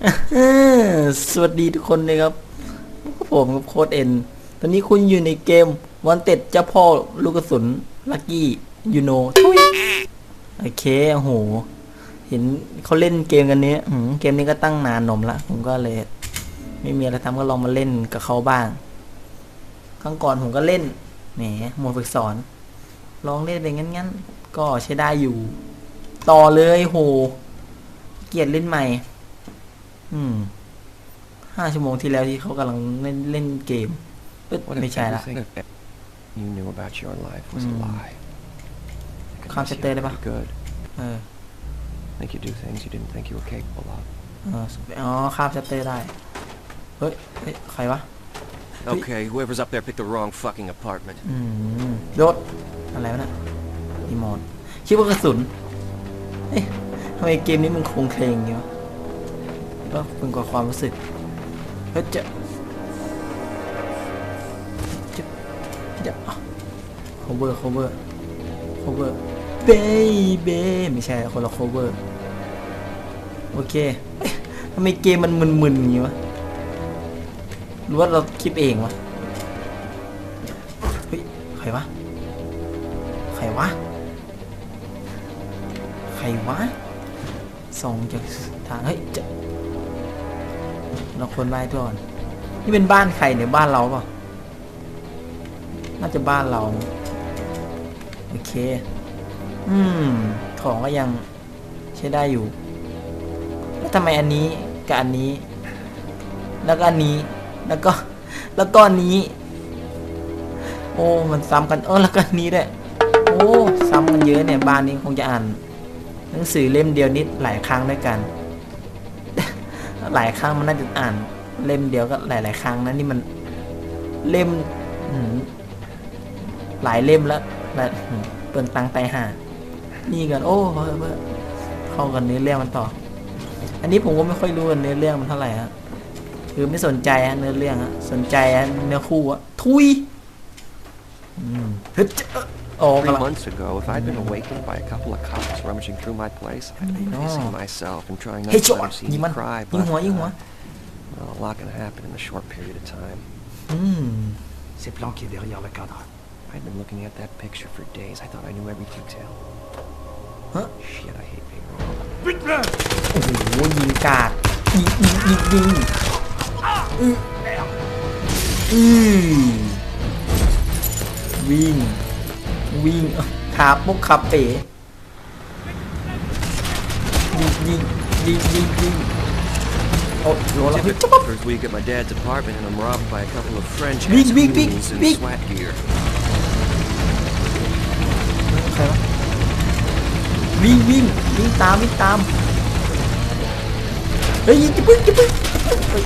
สวัสดีทุกคนเลยครับผมกับโค้ดเอ็น ตอนนี้คุณอยู่ในเกมวันเต็ดเจ้าพ่อลูกกระสุนลักกี้ยูโนทุยโอเคโอ้โห เห็นเขาเล่นเกมกันเนี้ยเกมนี้ก็ตั้งนานนมละ ผมก็เลย ไม่มีอะไรทำก็ลองมาเล่นกับเขาบ้าง ครั้งก่อนผมก็เล่นแหมหมวดฝึกสอน ลองเล่นไปงั้นๆ ก็ใช้ได้อยู่ ต่อเลยโห เกลียดเล่นใหม่ อืมห้าชั่วโมงที่แล้วที่เขากำลังเล่นเล่นเกมเอ้ย What ไม่ if ใช่ละ everything that you knew about your life was a Hmm. lie? It could Can't mess sit you there, up diba? pretty good. เออ Make you do things you didn't think you were capable of. เอออ๋อข้ามชัตเตอร์ได้เฮ้ยเฮ้ยใครวะ Okay, whoever's up there picked the wrong fucking apartment. อืมยศอะไรวะน่ะรีโมทคิดว่ากระสุนเอ๊ะทำไมเกมนี้มันโครงเคลงอย่างเงี้ยวะ ก็เป็นกว่าความรู้สึกเฮ้ยจะจะจะโคเวอร์โคเวอร์โคเวอร์เบย์เบไม่ใช่คนละโคเวอร์โอเคทำไมเกมมันมึนๆอย่างงี้วะหรือว่าเราคิดเองวะเฮ้ยใครวะใครวะใครวะส่องจากทางเฮ้ยจะ เราคนไว้ก่อนนี่เป็นบ้านใครเนี่ยบ้านเราเปล่าน่าจะบ้านเรา โอเค อืม ของก็ยังใช้ได้อยู่ แล้วทำไมอันนี้กับอันนี้ แล้วก็อันนี้ แล้วก็ แล้วก็อันนี้ โอ้ มันซ้ำกัน เออ แล้วก็อันนี้ด้วยโอ้ ซ้ำกันเยอะเนี่ย บ้านนี้คงจะอ่าน หนังสือเล่มเดียวนิดหลายครั้งด้วยกัน หลายครั้งมันน่าจะอ่าน เล่มเดียวก็หลาย ๆ ครั้งนะนี่มันเล่มหลายเล่มแล้วและเปินตังไตหานี่กันโอ้เพิ่มเข้ากันเนื้อเรื่องมันต่อ อันนี้ผมก็ไม่ค่อยรู้ว่าเนื้อเรื่องมันเท่าไหร่ฮะคือไม่สนใจฮะเนื้อเรื่องฮะสนใจฮะเนื้อคู่อะทุยอืมเฮ้ยเจ้า โอ้ Three กำลัง months ago, if I'd been awakened by a couple of cops rummaging through my place, I'd be know. pissing myself and trying not เฮ้ย to ช็อ let ต him see ยิง me มัน cry. ยิง But หัวยิงหัว uh, well, a lot can happen in a short period of time. อืม C'est planqué derrière le cadre. I'd been looking at that picture for days. I thought I knew every detail. Huh? Shit, I hate being wrong. Bute-le โอ้โหยิงกาดยิงยิงยิงยิงอืออือวิ่ง วิ่งเอ้าขาปุ๊กขับเป๋ยิงยิงยิงยิงยิงโอ้โหแล้วเฮ้ย Typical first week at my dad's apartment and I'm robbed by a couple of French Big, big, big, goons in big. SWAT gear. ใครวะวิ่งวิ่งวิ่งตามวิ่งตามเฮ้ยยิงจะพึ่งจะพึ่งเฮ้ย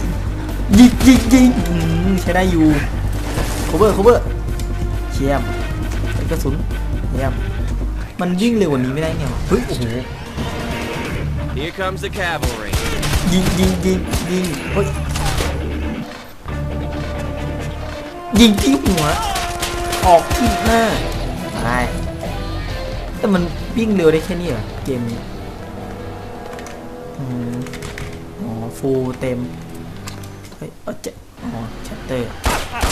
ยิงยิงยิงอืมใช้ได้อยู่ cover cover เชี่ยมเฮ้ย กระสุนเยี่ยมมันวิ่งเร็วกว่านี้ไม่ได้ไงวะเฮ้ยโอ้โห Here comes the cavalry. ยิงยิงยิงยิงเฮ้ยยิงที่หัว ออกที่หน้าตายแต่มันวิ่งเร็วได้แค่นี้เหรอเกมนี้อืมอ๋อฟูลเต็มเฮ้ยเออเจ๊อ๋อชัตเตอร์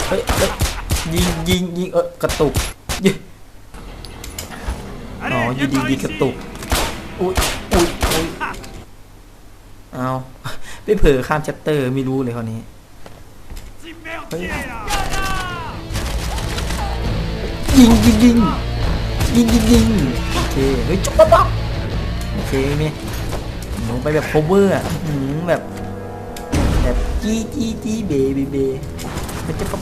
เฮ้ยเฮ้ยยิงยิงยิงเออกระตุกยิง อยู่ดีๆกระตุก อุ้ยอุ้ยอุ้ยเอาไปเผลอข้ามชัตเตอร์ไม่รู้เลยคราวนี้ยิงยิงยิงยิงยิงยิงโอเค เฮ้ยจุ๊บปั๊บปั๊บโอเคเนี่ยลงไปแบบ cover อะอื้อหือแบบ แบบจี้จี้จี้เบเบเบเฮ้ยจุ๊บปั๊บ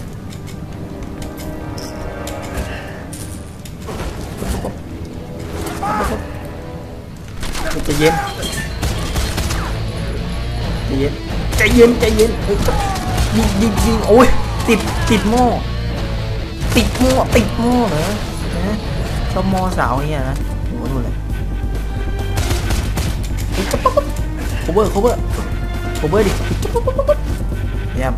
ใจเย็นใจเย็นใจเย็นใจเย็นเฮ้ยยิงยิงยิงโอ้ยติดติดหม้อติดหม้อติดหม้อเหรอนะชอบหม้อสาวเนี่ยนะโหนู่นเลยปั๊บปั๊บปั๊บ cover cover cover ดิเยี่ยม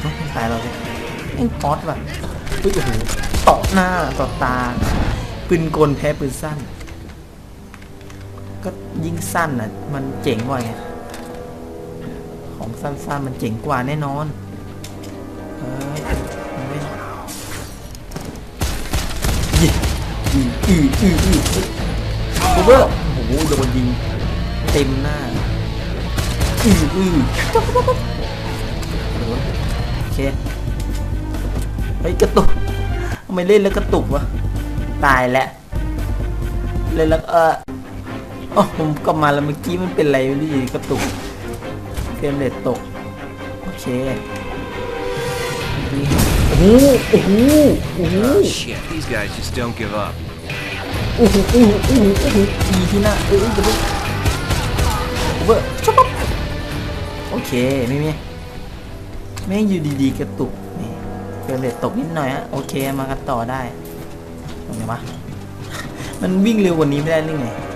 เอ้าไม่ตายเราสิเอ็งป๊อตว่ะเฮ้ยโอ้โหต่อหน้าต่อตาปืนกลแพ้ปืนสั้น ก็ยิ่งสั้นอะ มันเจ๋งกว่าไง ของสั้นๆมันเจ๋งกว่าแน่นอนเฮ้ยมันไม่ยิงอืออืออืออือโอเวอร์โอ้โหโดนยิง เต็มหน้า อืออือโอเค เฮ้ยกระตุกทำไมเล่นแล้วกระตุกวะ ตายแล้ว เล่นแล้วเออ อ๋อผมกลับมาแล้วเมื่อกี้มันเป็นอะไรไม่รู้อยู่ดีกระตุกเฟรมเรทตก โอเคดีโอ้โหโอ้โหโอ้โห Oh shit, these guys just don't give up. โอ้โหโอ้โหโอ้โหโอ้โหดีที่หน้าเอ้ยจะไปโอเวอร์ชอบโอเคไม่มีแม่งอยู่ดีๆกระตุกนี่เฟรมเรทตกนิดหน่อยฮะโอเคมากันต่อได้ตรงไหนวะมันวิ่งเร็วกว่านี้ไม่ได้หรือไงเ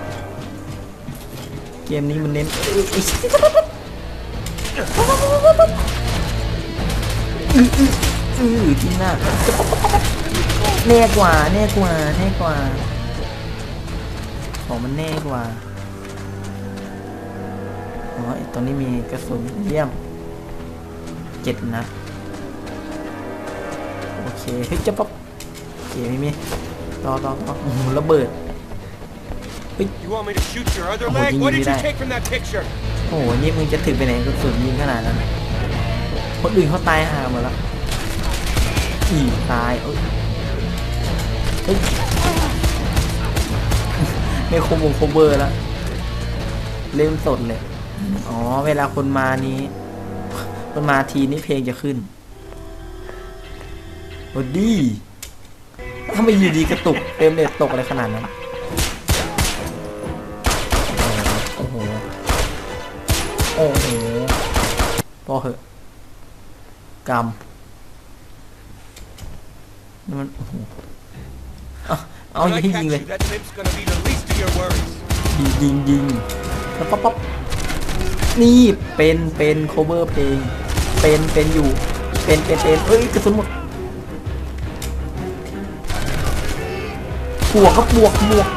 กมนี้มันเน้นเออเออเออที่หน้าแน่กว่าแน่กว่าแน่กว่า ของมันแน่กว่าอ๋อไอ้ตรงนี้มีกระสุนเยี่ยมเจ็ดนัดโอเคเฮ้ยจะป๊อปโอเคไม่มีต่อต่อต่อโอ้โหระเบิด You want me to shoot your other Oh, leg? What did you take from that picture? โอ้โหนี่มึงจะถึงไปไหนกระสุนยิงขนาดนั้นคนอื่นเขาตายห่าหมดแล้วอีตายเอ้ยเฮ้ยไม่คมวงโคเบอร์แล้วเล่นสดเลย อ๋อ เวลาคนมานี้ คนมาทีนี้เพลงจะขึ้นโอ้ดีทำไมอยู่ดีกระตุกเต็มเน็ตตกอะไรขนาดนั้น อ้โหพอเหอะกรรมนี่มันโอ้โหเอาเอายิงยิงเลย that trip's gonna be the least of your worries. ยิงยิงยิงแล้วป๊อปป๊อปนี่เป็นเป็นโคเวอร์เพลง เป็นเป็นอยู่ เป็นเป็นเป็นเอ้ยกระสุนหมดบวกครับบวกบวก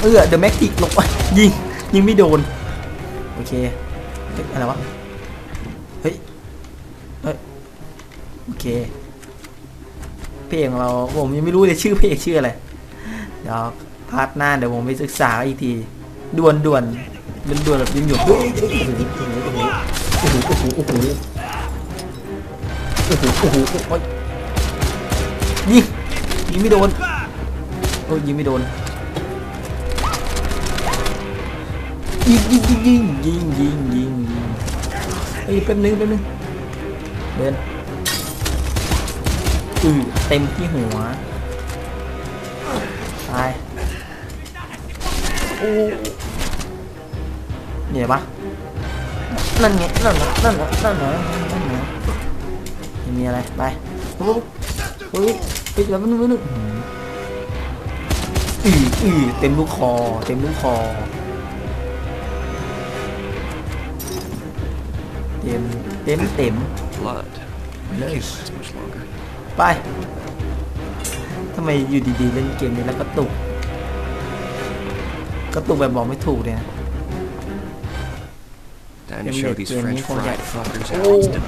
เออเดอะแม็กติกลงไปยิงยิงไม่โดน โอเค เฮ้ยอะไรวะ เฮ้ย เฮ้ย โอเค เพลงเราผมยังไม่รู้เลยชื่อเพลงชื่ออะไร เดี๋ยวพาร์ทหน้าเดี๋ยวผมไปศึกษาอีกทีด่วนด่วนด่วนด่วนแบบยิงหยกโอ้โหโอ้โหโอ้โหโอ้โหโอ้โหโอ้โหโอ้โหยิงยิงไม่โดนโอ้ยยิงไม่โดน ยิงยิงยิงยิงยิงยิงยิงไอ้เป็นนึงเป็นนึงเดินอือเต็มที่หัวตายโอ้เหนี่อยปะนั่นไงนั่นนั่นนั่นนั่นมีอะไรไปโอ๊บปุ๊บปิดแล้วมันมันอืออือเต็มลูกคอ เต็มลูกคอ เต็มเต็มเต็ม Blood. Nice. Can't last much longer. ไปทำไมอยู่ดีๆเล่นเกมนี้แล้วกระตุกกระตุกแบบบอกไม่ถูกเลยนะ Time to Give me show a- these give me French some fried that. fuckers Oh. how it's done.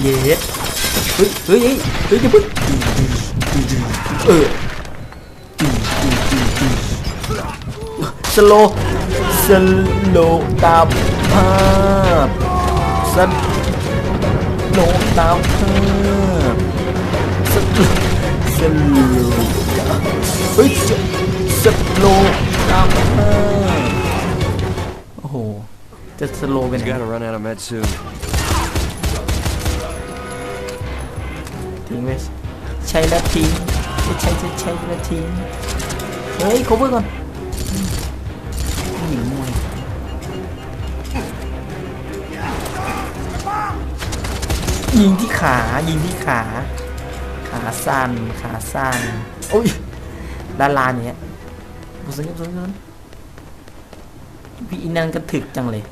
เย็ดเฮ้ยเฮ้ยเฮ้ยเฮ้ยอย่าเพิ่งเออสโล สโลตามภาพสโลตามภาพสโลสโลเฮ้ยสโลตามภาพโอ้โหจะสโลเป็น He's ไง gotta run out of med soon. ทิ้งไว้ใช้แล้วทิ้งไม่ใช้ใช้ใช้แล้วทิ้งเฮ้ย cover ก่อน ยิงที่ขายิงที่ขา ขาสั้นขาสั้นโอ้ยดาราเนี้ยบุษยบุษยพี่อินันกระถึกจังเลย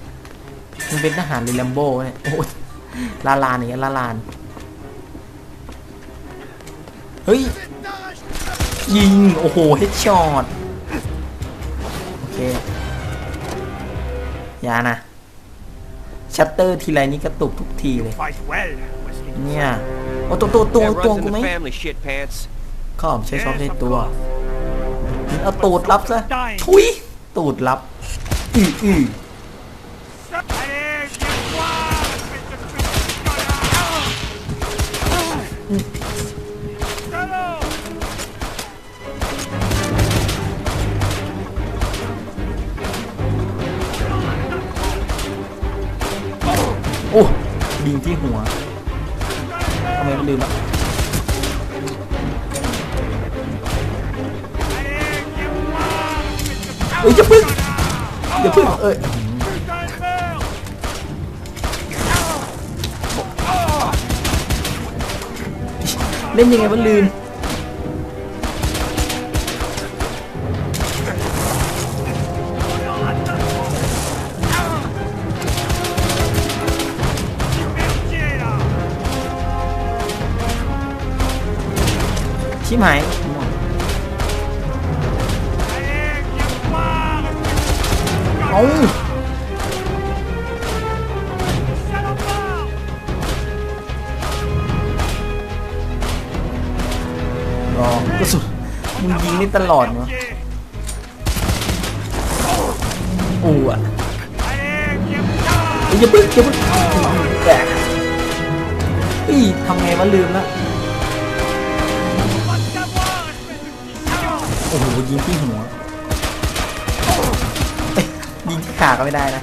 มันเป็นทหารเลยแลมโบ้เนี่ยโอ้ยลาลานอย่างเงี้ยลาลานเฮ้ยยิงโอ้โหเฮดช็อตโอย่านะ ชัตเตอร์ทีไรนี้กระตุกทุกทีเลย Fight well, Wesley. เนี่ยโอ้ตัวตัวตัว That ตัว runs กู in ไหม the family, shit pants. ข้าผมใช้ชอบ Yes, ใช้ of ตัว course. เอาตูดรับซะทุยตูดรับอืออือ ที่หัวทำไมมันลืมอะเอ้ยจะพึ่งอย่าพึ่งเอ้ยเล่นยังไงมันลืม ชิบหาย Allez, viens voir, espèce เอา de salopard รอกระสุนมึงยิงนี่ตลอดเนาะ Merdier อู้อะ Allez, viens voir เอ้ยอย่าพึ่งอย่าพึ่งแตกอีทำไงวะลืมละ ยิงที่หัวยยิงที่ขาก็ไม่ได้นะ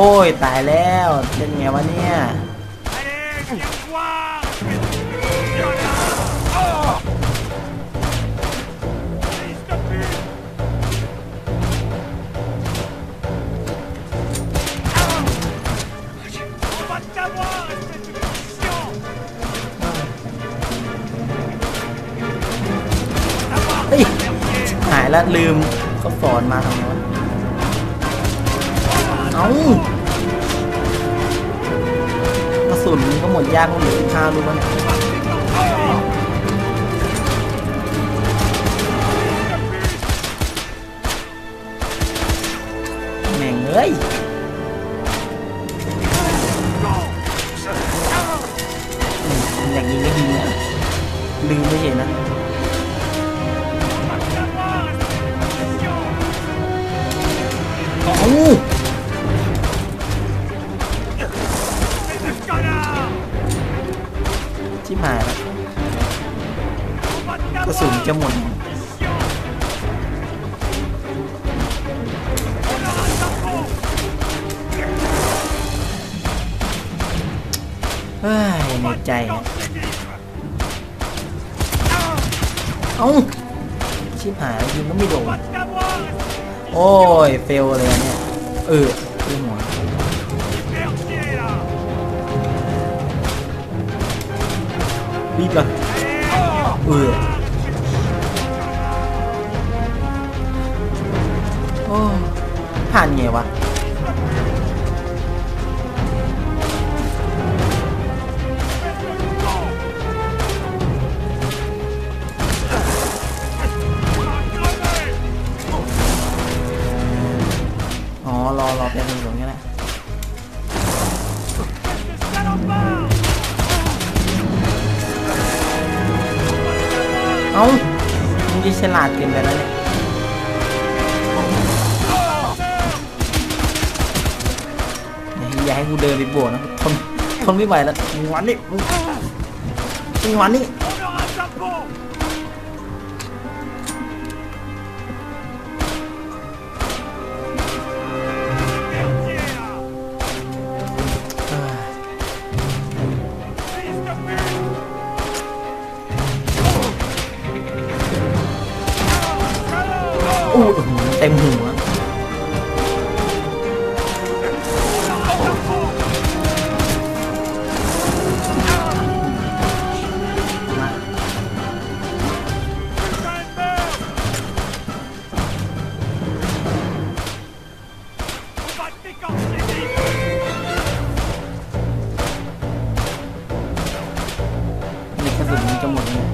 โอ้ยตายแล้วเป็นไงวะเนี่ยหายแล้วลืมเขาสอนมาทางโน้นเอ้า ดยากมันเหลือสิบห้าลูกแล้วเนี่ยแม่งเอ้ย ไหวแล้วมึงวันนี่มึงมึวันนี่เต็มหู สุนมันจะหมดเลย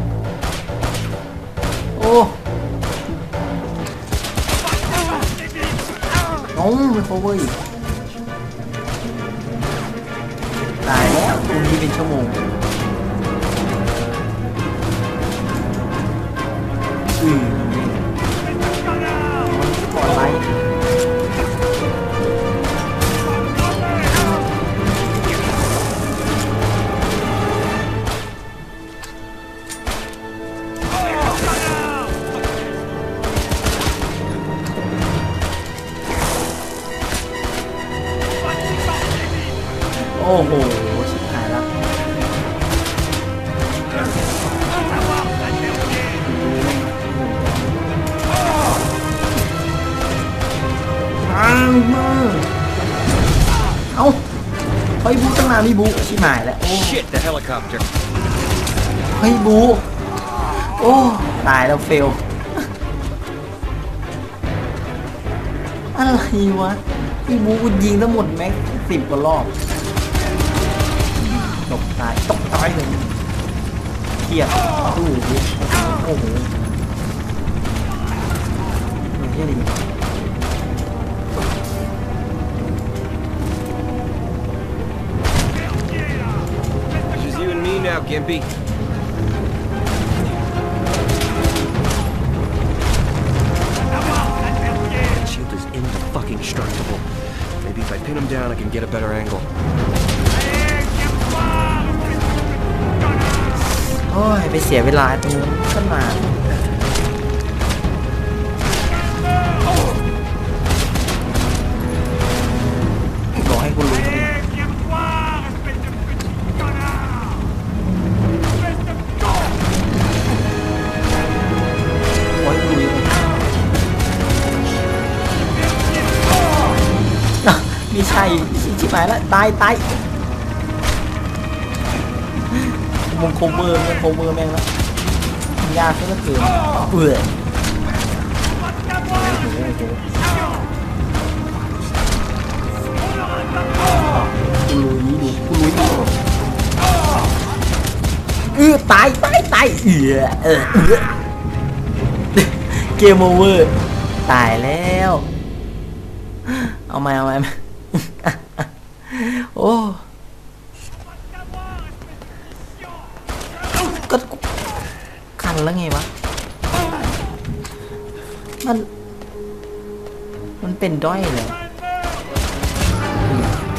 โอ้ décorcer vite น้องไม่โคเวอร์อีกตายแล้วคุณที่เป็นชั่วโมงอืม โอ้โหชิบหายแล้วอ้าวมาเอ้าเฮ้ยบูตั้งนานนี่บูชิบหายแล้วโอ้ Shit, the helicopter. เฮ้ยบู โอ้ ตายแล้วเฟล อะไรวะพี่บูกูยิงทั้งหมดแม็กสิบกว่ารอบตกตายตกตายเลยเครียดตู้ดิโอ้โหมันเที่ยดี It's just you and me now, Gimpy. That shield is indestructible. Maybe if I pin him down, I can get a better angle. โอ้ย ไปเสียเวลาตรงนู้นขึ้นมาบอกให้กูรู้ดิ Allez, viens me voir, espèce de petit connard Espèce de con โอ้ยกูรู้ไม่ใช่ชิบหายแล้ว ตายตาย มึงโคเวอร์มึงโคเวอร์แม่งแล้วยากซะเหลือเกินเบื่อกูลุยดูกูลุยดูเออตายตายตายเออเออเออเกมโอเวอร์ตายแล้ว เอาไหมเอามาเอามโอ้ก็คั นแล้วไงวะ มัน มันเป็นด้อยเลย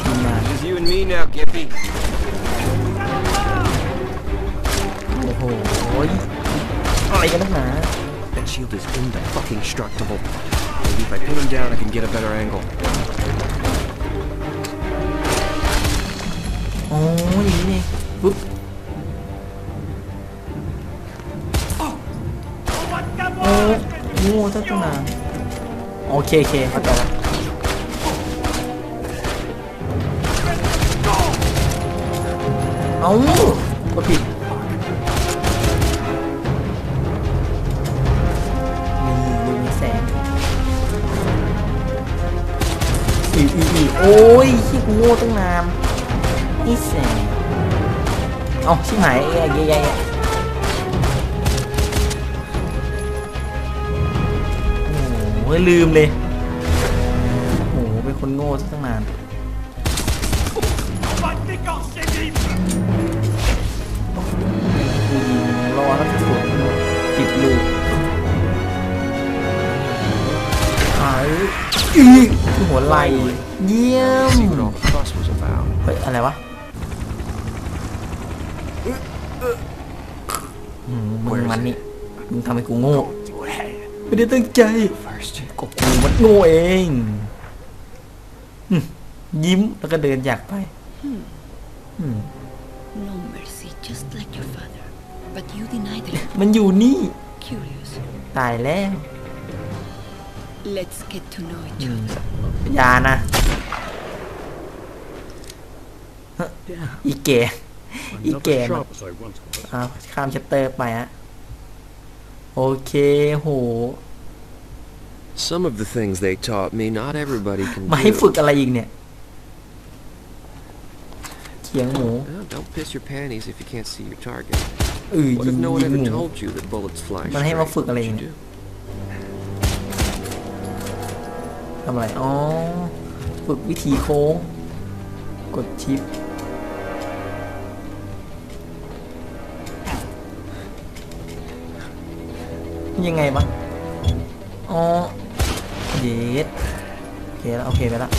ทีมงาน It's just you and me now, Gimpy. โอ้โหอะไรกันนักหนา That shield is indestructible. Maybe if I pin him down, I can get a better angle. โอ้ยอย่างนี้นี่ปุ๊บ โง่ตั้งตั้งนาโอเคโอเคเข้าใจเอาก็ผิดมีมีแสงอีอีอีโอ้ยขี้กูโง่ตั้งนานนี่แสงเอาชิบหายแย่แย่แย่ โอ้ยลืมเลย โอ้โห เป็นคนโง่ซะตั้งนาน On va décorcer vite กูยิงรอแล้วจะสวนติดลูกหายอีกหัวไหลเยี่ยมเฮ้ย อะไรวะมึงมันนี่มึงทำให้กูโง่ ไม่ได้ตั้งใจ First. ก็กูมันโง่เองหึยิ้มแล้วก็เดินจากไปอืม No mercy, just like your father. But you denied it. มันอยู่นี่ Curious. ตายแล้ว Let's get to know each อืม other. อยานะฮะอีเก๋ I'm You not get as him. sharp as I once was. อ่าข้ามชัตเตอร์ไปฮะ โอเคโห Some of the things they taught me, not everybody can มาให้ do. ฝึกอะไรอีกเนี่ยเขียงหมู Well, don't piss your panties if you can't see your target. อือ What ยิ if ง no one ยิง ever หมู told you that bullets fly มันให้มา straight? ฝึกอะไร What'd เนี่ย you do? ทำอะไร อ๋อ ฝึกวิธีโค้ง กดชิป ยังไงวะอ๋อเย็ดโอเคแล้วโอเคไปแล้ว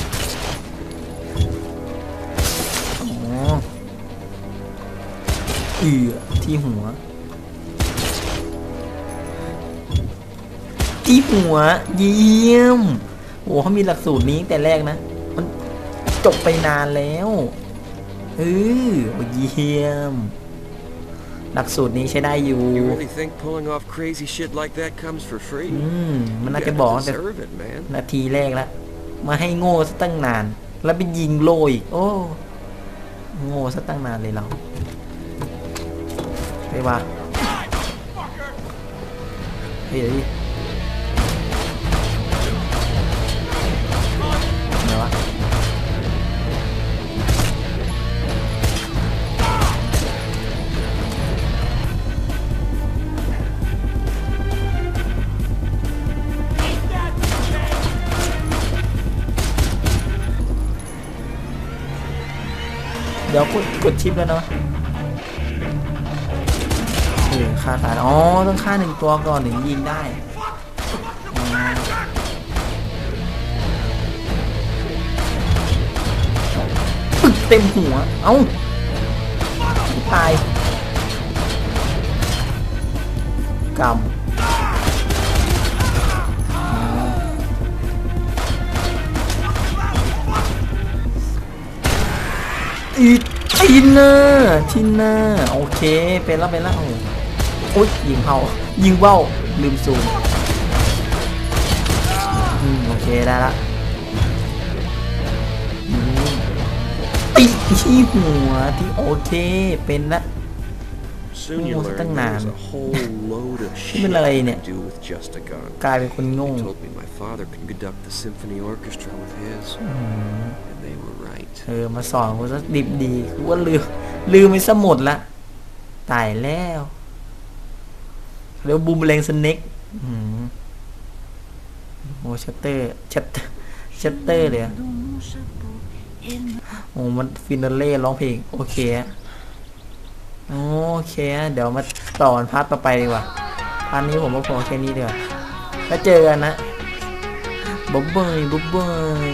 อ๋อเอือที่หัว ที่หัว เยี่ยมโอ้เขามีหลักสูตรนี้แต่แรกนะ มันจบไปนานแล้วเออเยี่ยม หลักสูตรนี้ใช้ได้อยู่ You really think pulling off crazy shit like that comes for free? อืม มัน You น่าจะ gotta บอกตั้งแต่ deserve it, man. นาทีแรกแล้วมาให้โง่ซะตั้งนาน แล้วไปยิงโลอีก โอ้ โง่ซะตั้งนานเลยเราไปวะเฮ้ย ดี๋ยวกดกดชิปแล้วเนาะเออฆ่าตายอ๋อต้องฆ่าหนึ่งตัวก่อนถึงยิงได้เต็มหัว เอ้า ตายกำ อีทินเนอร์ทินเนอร์โอเค เป็นแล้วเป็นแล้วโอ้ยยิงเผายิงเบ้าลืมซูมอืมโอเคได้ละตีที่หัวที่โอเคเป็นละ Soon you Oh, learn tăng there's nàn. a whole load of shit bên you này can nè. do with just a gun. กลายเป็นคนโง่ They told me my father could conduct the symphony orchestra with his, อืม and they were right. เออ มาสอนกูซะดิบดีกูว่าลืม ลืมไปซะหมดละ ตายแล้วเรียกว่าบูมแรงสเน็กอืมโอ้ชัตเตอร์ชัตเตอร์ชัตเตอร์เลยอะ Dans mon chapeau, elle m'a โอ้มันฟินาเล่ร้องเพลง โอเคอะ โอเค เดี๋ยวมาต่อพาร์ทต่อไปดีกว่าพาร์ทนี้ผมก็พอแค่นี้ดีกว่าแล้วเจอกันนะบ๊อบเบยบ๊อบเบย